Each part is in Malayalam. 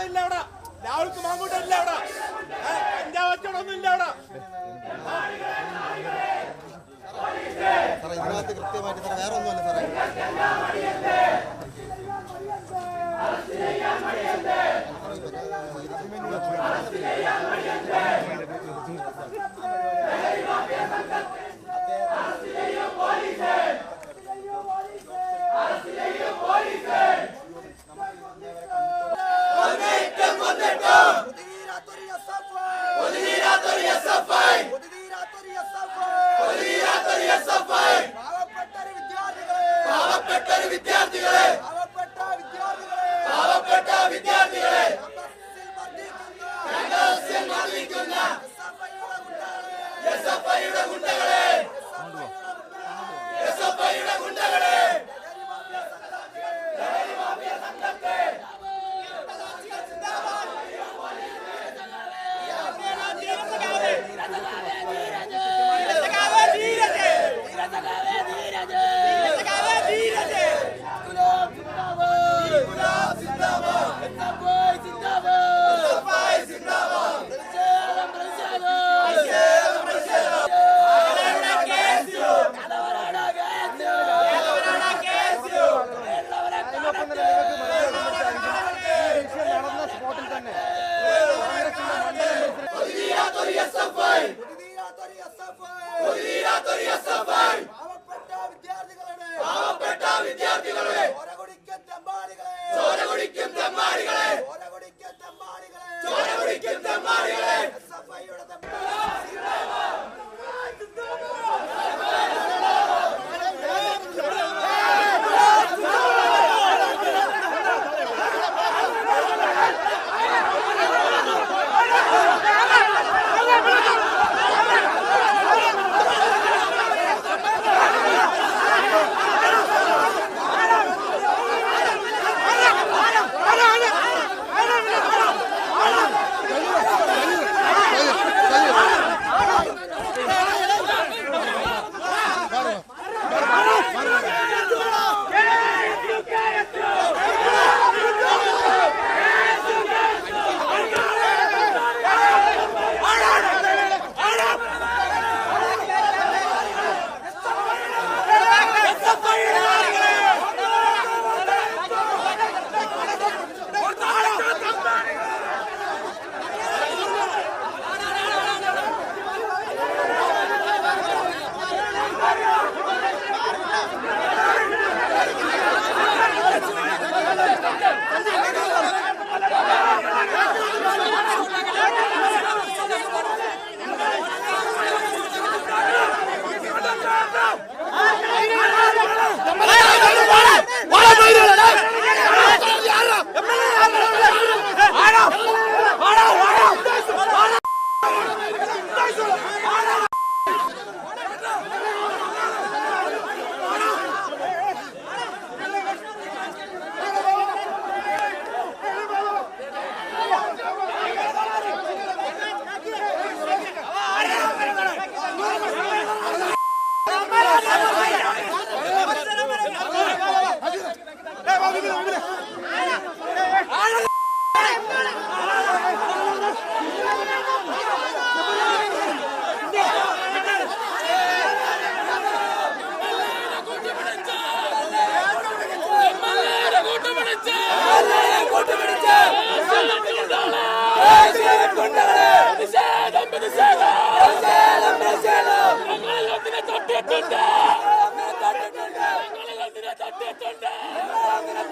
കഞ്ചാവട്ടം ഇല്ല അവിടെ. രാഹുൽക്ക് മാങ്കൂട്ടം ഇല്ല അവിടെ കഞ്ചാവട്ടൊന്നും ഇല്ല അവിടെ. സാറേ ഇതിനകത്ത് കൃത്യമായിട്ട് സാറേ വേറെ ഒന്നുമല്ല സാറേ. Arrest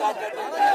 Hadi.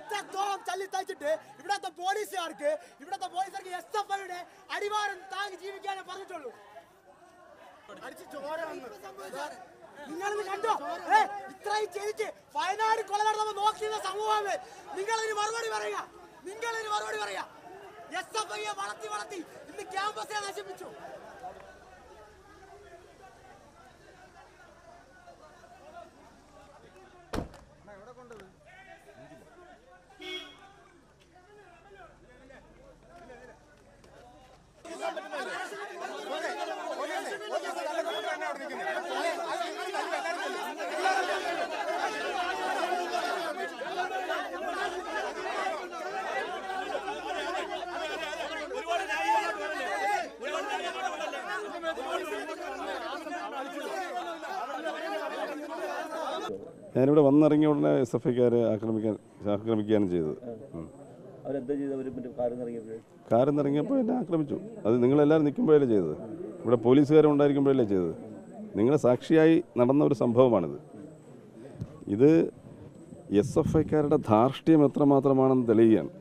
ഇത്രത്തോളം തല്ലി തച്ചിട്ട് ഇവിടത്തെ പോലീസുകാർക്ക് ഇവിടത്തെ പോലീസുകാർക്ക് എസ് എഫ് ഐയുടെ അടിവാരം താങ്ങി ജീവിക്കാനേ പറഞ്ഞിട്ടുള്ളൂ. അടിച്ച് ചോര നിങ്ങൾ കണ്ടോ? ഏ, ഇത്രയും ചെയ്തിട്ട് വയനാട് കൊല നടന്നപ്പോ നോക്കിയിരുന്ന സമൂഹമേ നിങ്ങളിതിന് മറുപടി പറയുക. നിങ്ങളിതിന് മറുപടി പറയുക. എസ് എഫ് ഐയെ വളർത്തി വളർത്തി ഇന്ന് ക്യാമ്പസിനെ നശിപ്പിച്ചു. ഞാനിവിടെ വന്നിറങ്ങിയ ഉടനെ എസ് എഫ് ഐക്കാർ ആക്രമിക്കാൻ ആക്രമിക്കുകയാണ് ചെയ്തത്. കാരെന്നിറങ്ങിയപ്പോൾ എന്നെ ആക്രമിച്ചു. അത് നിങ്ങളെല്ലാവരും നിൽക്കുമ്പോഴല്ലേ ചെയ്തത്? ഇവിടെ പോലീസുകാരും ഉണ്ടായിരിക്കുമ്പോഴല്ലേ ചെയ്തത്? നിങ്ങളെ സാക്ഷിയായി നടന്ന ഒരു സംഭവമാണിത്. ഇത് എസ് എഫ് ഐക്കാരുടെ ധാർഷ്ട്യം എത്രമാത്രമാണെന്ന് തെളിയുകയാണ്.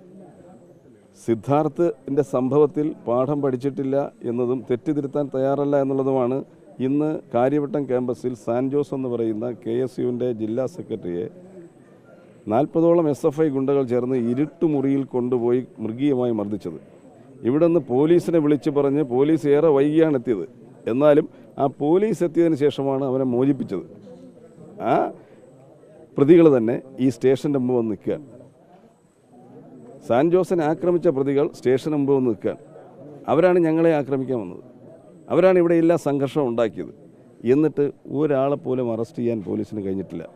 സിദ്ധാർത്ഥിന്റെ സംഭവത്തിൽ പാഠം പഠിച്ചിട്ടില്ല എന്നതും തെറ്റിതിരുത്താൻ തയ്യാറല്ല എന്നുള്ളതുമാണ് ഇന്ന് കാര്യവട്ടം ക്യാമ്പസിൽ സാൻ ജോസ് എന്ന് പറയുന്ന കെ എസ് യുവിന്റെ ജില്ലാ സെക്രട്ടറിയെ നാൽപ്പതോളം എസ് എഫ് ഐ ഗുണ്ടകൾ ചേർന്ന് ഇരുട്ടുമുറിയിൽ കൊണ്ടുപോയി മൃഗീയമായി മർദ്ദിച്ചത്. ഇവിടെ നിന്ന് പോലീസിനെ വിളിച്ചു പറഞ്ഞ് പോലീസ് ഏറെ വൈകിയാണ് എത്തിയത്. എന്നാലും ആ പോലീസ് എത്തിയതിന് ശേഷമാണ് അവനെ മോചിപ്പിച്ചത്. ആ പ്രതികൾ തന്നെ ഈ സ്റ്റേഷന്റെ മുമ്പ് വന്ന് നിൽക്കുക സാൻ ജോസിനെ ആക്രമിച്ച പ്രതികൾ സ്റ്റേഷന് മുമ്പ് വന്ന് നിൽക്കുക അവരാണ് ഞങ്ങളെ ആക്രമിക്കാൻ വന്നത്. അവരാണ് ഇവിടെ എല്ലാ സംഘർഷവും ഉണ്ടാക്കിയത്. എന്നിട്ട് ഒരാളെ പോലും അറസ്റ്റ് ചെയ്യാൻ പോലീസിന് കഴിഞ്ഞിട്ടില്ല.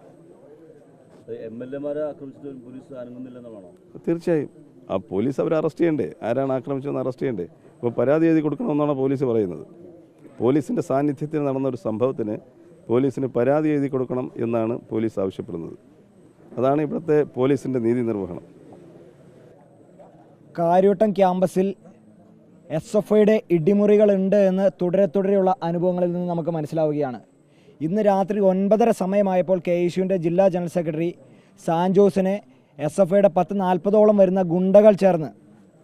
തീർച്ചയായും. ആ പോലീസ് അവരെ അറസ്റ്റ് ചെയ്യണ്ടേ? ആരാണ് ആക്രമിച്ചതെന്ന് അറസ്റ്റ് ചെയ്യണ്ടേ? ഇപ്പോൾ പരാതി എഴുതി കൊടുക്കണമെന്നാണ് പോലീസ് പറയുന്നത്. പോലീസിന്റെ സാന്നിധ്യത്തിൽ നടന്ന ഒരു സംഭവത്തിന് പോലീസിന് പരാതി എഴുതി കൊടുക്കണം എന്നാണ് പോലീസ് ആവശ്യപ്പെടുന്നത്. അതാണ് ഇവിടുത്തെ പോലീസിന്റെ നീതി നിർവഹണം. കാര്യവട്ടം ക്യാമ്പസിൽ എസ് എഫ് ഐയുടെ ഇടിമുറികളുണ്ട് എന്ന് തുടരെ തുടരെയുള്ള അനുഭവങ്ങളിൽ നിന്ന് നമുക്ക് മനസ്സിലാവുകയാണ്. ഇന്ന് രാത്രി ഒൻപതര സമയമായപ്പോൾ കെ യുവിന്റെ ജില്ലാ ജനറൽ സെക്രട്ടറി സാൻജോസിനെ എസ് എഫ് ഐയുടെ പത്ത് നാൽപ്പതോളം വരുന്ന ഗുണ്ടകൾ ചേർന്ന്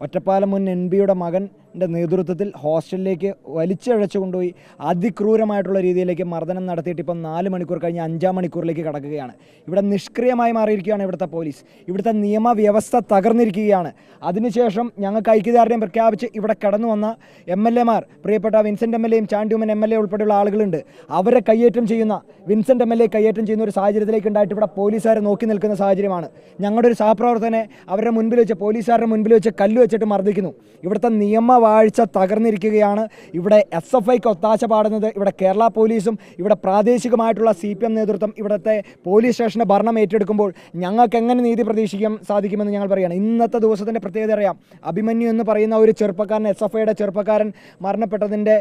ഒറ്റപ്പാലം മുൻ എൻ ബിയുടെ മകന്റെ നേതൃത്വത്തിൽ ഹോസ്റ്റലിലേക്ക് വലിച്ചഴച്ചു കൊണ്ടുപോയി അതിക്രൂരമായിട്ടുള്ള രീതിയിലേക്ക് മർദ്ദനം നടത്തിയിട്ട് ഇപ്പം നാല് മണിക്കൂർ കഴിഞ്ഞ് അഞ്ചാം മണിക്കൂറിലേക്ക് കടക്കുകയാണ്. ഇവിടെ നിഷ്ക്രിയമായി മാറിയിരിക്കുകയാണ് ഇവിടുത്തെ പോലീസ്. ഇവിടുത്തെ നിയമവ്യവസ്ഥ തകർന്നിരിക്കുകയാണ്. അതിനുശേഷം ഞങ്ങൾക്ക് ഐക്യദാർഢ്യം പ്രഖ്യാപിച്ച് ഇവിടെ കടന്നു വന്ന എം എൽ എമാർ പ്രിയപ്പെട്ട വിൻസെന്റ് എം എൽ എയും ചാണ്ടിയുമൻ എം എൽ എ ഉൾപ്പെടെയുള്ള ആളുകളുണ്ട്. അവരെ കയ്യേറ്റം ചെയ്യുന്ന വിൻസെന്റ് എം എൽ എ കയ്യേറ്റം ചെയ്യുന്ന ഒരു സാഹചര്യത്തിലേക്ക് ഉണ്ടായിട്ട് ഇവിടെ പോലീസുകാരെ നോക്കി നിൽക്കുന്ന സാഹചര്യമാണ്. ഞങ്ങളുടെ ഒരു സഹപ്രവർത്തനെ അവരുടെ മുൻപിൽ വെച്ച് പോലീസുകാരുടെ മുൻപിൽ വെച്ച് കല്ല് വെച്ചിട്ട് മർദ്ദിക്കുന്നു. ഇവിടുത്തെ നിയമവാഴ്ച തകർന്നിരിക്കുകയാണ്. ഇവിടെ എസ് എഫ് ഐക്ക് ഒത്താശ പാടുന്നത് ഇവിടെ കേരള പോലീസും ഇവിടെ പ്രാദേശികമായിട്ടുള്ള സി പി എം നേതൃത്വം ഇവിടുത്തെ പോലീസ് സ്റ്റേഷന്റെ ഭരണം ഏറ്റെടുക്കുമ്പോൾ ഞങ്ങൾക്ക് എങ്ങനെ നീതി പ്രതീക്ഷിക്കാൻ സാധിക്കുമെന്ന് ഞങ്ങൾ പറയുകയാണ് ഇന്നത്തെ ദിവസത്തിന്റെ പ്രത്യേകത അറിയാം. അഭിമന്യു എന്ന് പറയുന്ന ഒരു ചെറുപ്പക്കാരൻ എസ് എഫ് ഐയുടെ ചെറുപ്പക്കാരൻ മരണപ്പെട്ടതിന്റെ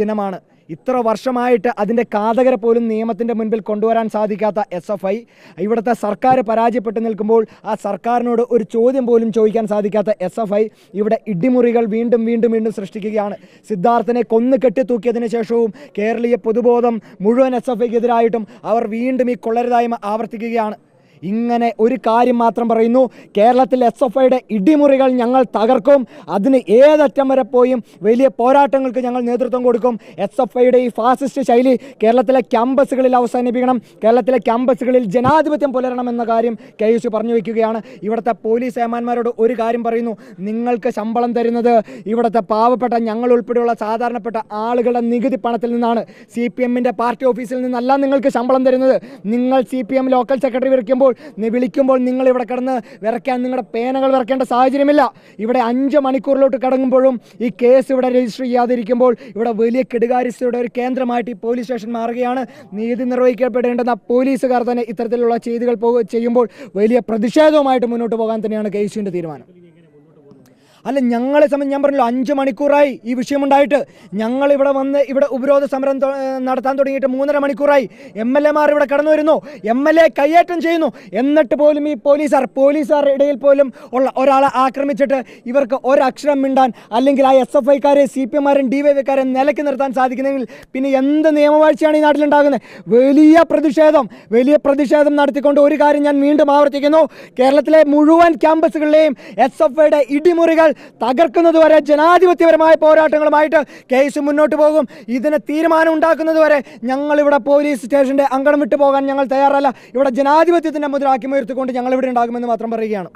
ദിനമാണ്. ഇത്ര വർഷമായിട്ട് അതിന്റെ കാതകരെ പോലും നിയമത്തിന്റെ മുൻപിൽ കൊണ്ടുവരാൻ സാധിക്കാത്ത എസ് എഫ് ഐ ഇവിടുത്തെ സർക്കാർ പരാജയപ്പെട്ട് നിൽക്കുമ്പോൾ ആ സർക്കാരിനോട് ഒരു ചോദ്യം പോലും ചോദിക്കാൻ സാധിക്കാത്ത എസ് എഫ് ഐ ഇവിടെ ഇടിമുറികൾ വീണ്ടും വീണ്ടും വീണ്ടും സൃഷ്ടിക്കുകയാണ്. സിദ്ധാർത്ഥനെ കൊന്നു കെട്ടിത്തൂക്കിയതിനു ശേഷവും കേരളീയ പൊതുബോധം മുഴുവൻ എസ് എഫ് ഐക്കെതിരായിട്ടും അവർ വീണ്ടും ഈ കൊള്ളരുതായ്മ ആവർത്തിക്കുകയാണ്. ഇങ്ങനെ ഒരു കാര്യം മാത്രം പറയുന്നു. കേരളത്തിൽ എസ് എഫ് ഐയുടെ ഇടിമുറികൾ ഞങ്ങൾ തകർക്കും. അതിന് ഏതറ്റം വരെ പോയും? വലിയ പോരാട്ടങ്ങൾക്ക് ഞങ്ങൾ നേതൃത്വം കൊടുക്കും. എസ് എഫ് ഐയുടെ ഈ ഫാസിസ്റ്റ് ശൈലി കേരളത്തിലെ ക്യാമ്പസുകളിൽ അവസാനിപ്പിക്കണം. കേരളത്തിലെ ക്യാമ്പസുകളിൽ ജനാധിപത്യം പുലരണം എന്ന കാര്യം കെ യു പറഞ്ഞു വയ്ക്കുകയാണ്. ഇവിടുത്തെ പോലീസ് ഏമാന്മാരോട് ഒരു കാര്യം പറയുന്നു. നിങ്ങൾക്ക് ശമ്പളം തരുന്നത് ഇവിടുത്തെ പാവപ്പെട്ട ഞങ്ങൾ ഉൾപ്പെടെയുള്ള സാധാരണപ്പെട്ട ആളുകളുടെ നികുതി പണത്തിൽ നിന്നാണ്. സി പി എമ്മിന്റെ പാർട്ടി ഓഫീസിൽ നിന്നല്ല നിങ്ങൾക്ക് ശമ്പളം തരുന്നത്. നിങ്ങൾ C P M local secretary വിളിക്കുമ്പോൾ വിളിക്കുമ്പോൾ നിങ്ങൾ ഇവിടെ കിടന്ന് വിറയ്ക്കാൻ നിങ്ങളുടെ പേനകൾ വിറക്കേണ്ട സാഹചര്യമില്ല. ഇവിടെ അഞ്ച് മണിക്കൂറിലോട്ട് കടങ്ങുമ്പോഴും ഈ കേസ് ഇവിടെ രജിസ്റ്റർ ചെയ്യാതിരിക്കുമ്പോൾ ഇവിടെ വലിയ കെടുകാര്യസ്ഥയുടെ ഒരു കേന്ദ്രമായിട്ട് ഈ പോലീസ് സ്റ്റേഷൻ മാറുകയാണ്. നീതി നിർവഹിക്കപ്പെടേണ്ടുന്ന പോലീസുകാർ തന്നെ ഇത്തരത്തിലുള്ള ചെയ്തികൾ ചെയ്യുമ്പോൾ വലിയ പ്രതിഷേധവുമായിട്ട് മുന്നോട്ട് പോകാൻ തന്നെയാണ് കെ തീരുമാനം. അല്ല ഞങ്ങളെ സംബന്ധിച്ച് ഞാൻ പറഞ്ഞല്ലോ അഞ്ച് മണിക്കൂറായി ഈ വിഷയമുണ്ടായിട്ട്. ഞങ്ങൾ ഇവിടെ വന്ന് ഇവിടെ ഉപരോധ സമരം നടത്താൻ തുടങ്ങിയിട്ട് മൂന്നര മണിക്കൂറായി. എം എൽ എമാർ ഇവിടെ കടന്നു വരുന്നു. എം എൽ എ കയ്യേറ്റം ചെയ്യുന്നു. എന്നിട്ട് പോലും ഈ പോലീസുകാർ പോലീസുകാർ ഇടയിൽ പോലും ഉള്ള ഒരാളെ ആക്രമിച്ചിട്ട് ഇവർക്ക് ഒരക്ഷരം മിണ്ടാൻ അല്ലെങ്കിൽ ആ എസ് എഫ് ഐക്കാരെ സി പി എമാരും ഡി വൈ വൈക്കാരെ നിലയ്ക്ക് നിർത്താൻ സാധിക്കുന്നെങ്കിൽ പിന്നെ എന്ത് നിയമവാഴ്ചയാണ് ഈ നാട്ടിലുണ്ടാകുന്നത്? വലിയ പ്രതിഷേധം വലിയ പ്രതിഷേധം നടത്തിക്കൊണ്ട് ഒരു കാര്യം ഞാൻ വീണ്ടും ആവർത്തിക്കുന്നു. കേരളത്തിലെ മുഴുവൻ ക്യാമ്പസുകളിലെയും എസ് എഫ് ഐയുടെ ഇടിമുറികൾ തകർക്കുന്നതുവരെ ജനാധിപത്യപരമായ പോരാട്ടങ്ങളുമായിട്ട് കേസ് മുന്നോട്ട് പോകും. ഇതിന് തീരുമാനം ഉണ്ടാക്കുന്നതുവരെ ഞങ്ങൾ ഇവിടെ പോലീസ് സ്റ്റേഷന്റെ അങ്കണം വിട്ടു പോകാൻ ഞങ്ങൾ തയ്യാറല്ല. ഇവിടെ ജനാധിപത്യത്തിന്റെ മുതലാക്കി ഉയർത്തിക്കൊണ്ട് ഞങ്ങളിവിടെ ഉണ്ടാകുമെന്ന് മാത്രം പറയുകയാണ്.